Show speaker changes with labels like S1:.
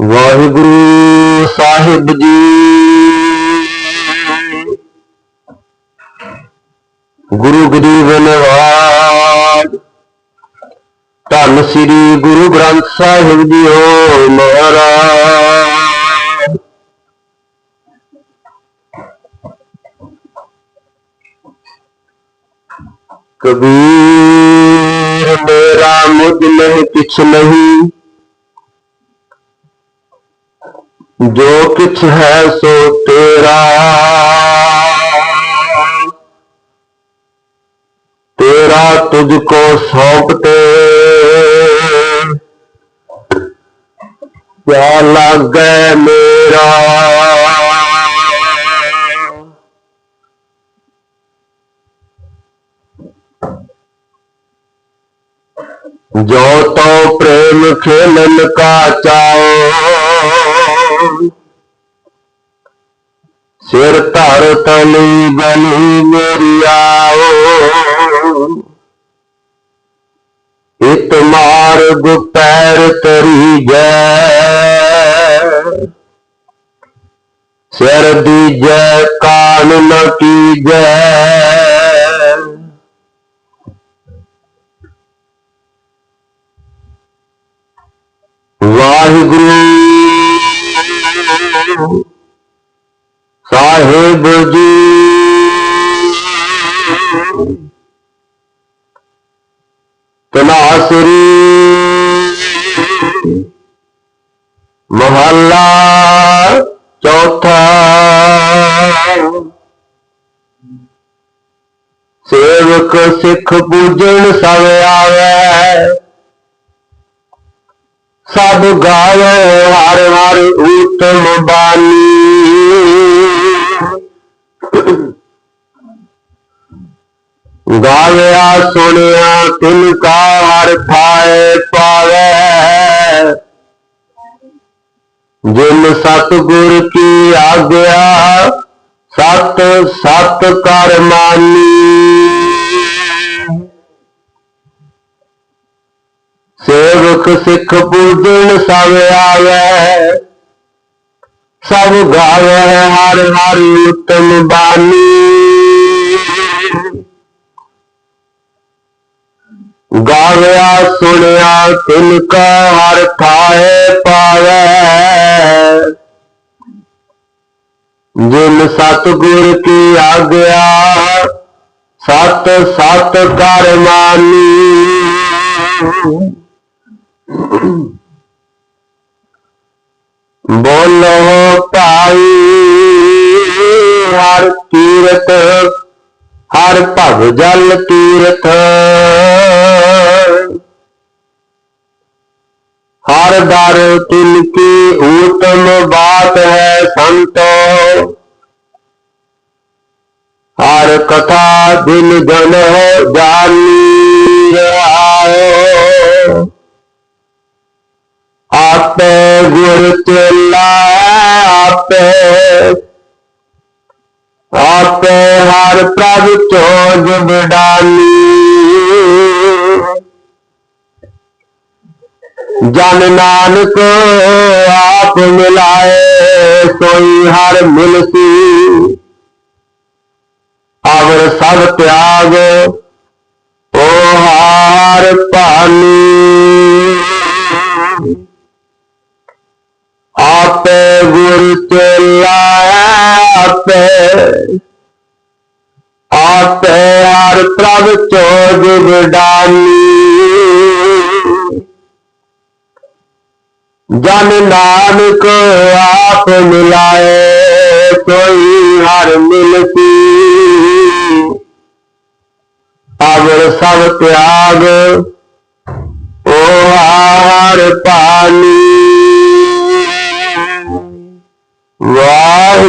S1: ਵਾਹਿਗੁਰੂ ਸਾਹਿਬ ਜੀ ਗੁਰੂ ਗਰੀਬਨਵਾਜ ਧੰਨ ਸ੍ਰੀ ਗੁਰੂ ਗ੍ਰੰਥ ਸਾਹਿਬ ਜੀਓ ਮਹਾਰਾਜ ਕਬੀਰ ਮੇਰਾ ਮੁਝ ਨਹੀਂ ਕਿਛ ਨਹੀਂ जो कुछ है सो तेरा। तेरा तुझको सौंपते। क्या लग मेरा? जो तो प्रेम खेलन का चाओ ਸਿਰ ਧਰ ਤਲੀ ਮੇਰੀ ਆਓ। ਇਤ ਮਾਰਗ ਪੈਰ ਤਰੀ ਜੈ। ਸਿਰ ਦੀ ਜੈ ਕਾਲ ਨ ਜੈ ਸਾਹਿਬ ਜੀ। ਤਨਾਸਰੀ ਮਹੱਲਾ ਚੌਥਾ। ਸੇਵਕ ਸਿੱਖ ਪੂਜਣ ਸਭ ਆਵੇ। सब गाय हर हर उत्तम बानी। गाया, सुनिया, तिनका हर थाए पावे। जिन सतगुर की आज्ञा सत सत कर मानी। ਸੇਵਕ ਸਿੱਖ ਪੂਜਨ ਸਭ ਆਵੇ। ਸਭ ਗਾਵੇ ਹਰ ਹਰ ਉਤਮ ਬਾਣੀ ਗਾਵਿਆ, ਸੁਣਿਆ ਤਿਨ ਕਾ ਹਰ ਥਾਏ ਪਾਵੇ। ਜਿਨ ਸਤਿਗੁਰ ਕੀ ਆਗਿਆ, ਸਤ ਸਤ ਕਰ ਮਾਨੀ। बोलो पाई हर तीर्थ, हर पग जल तीर्थ। हर दर तिनकी उत्तम बात है संतो। हर कथा दिन जन है जानी आप आप हर प्रभ चोज डाली। जन नानक आप मिलाए सोई हर मिलसी। अवर सब त्याग, ओ हार पानी। ਆਪੇ ਗੁਰ ਚੇਲਾ ਆਪੇ। ਆਪੇ ਹਰ ਪ੍ਰਭ ਚੋਜ ਵਿਡਾਨੀ ਜਨ ਨਾਨਕ ਆਪ ਮਿਲਾਏ, ਕੋਈ ਹਰ ਮਿਲਤੀ ਅਵਰ ਸਭ ਤਿਆਗ ਓ ਹਰ ਪਾਣੀ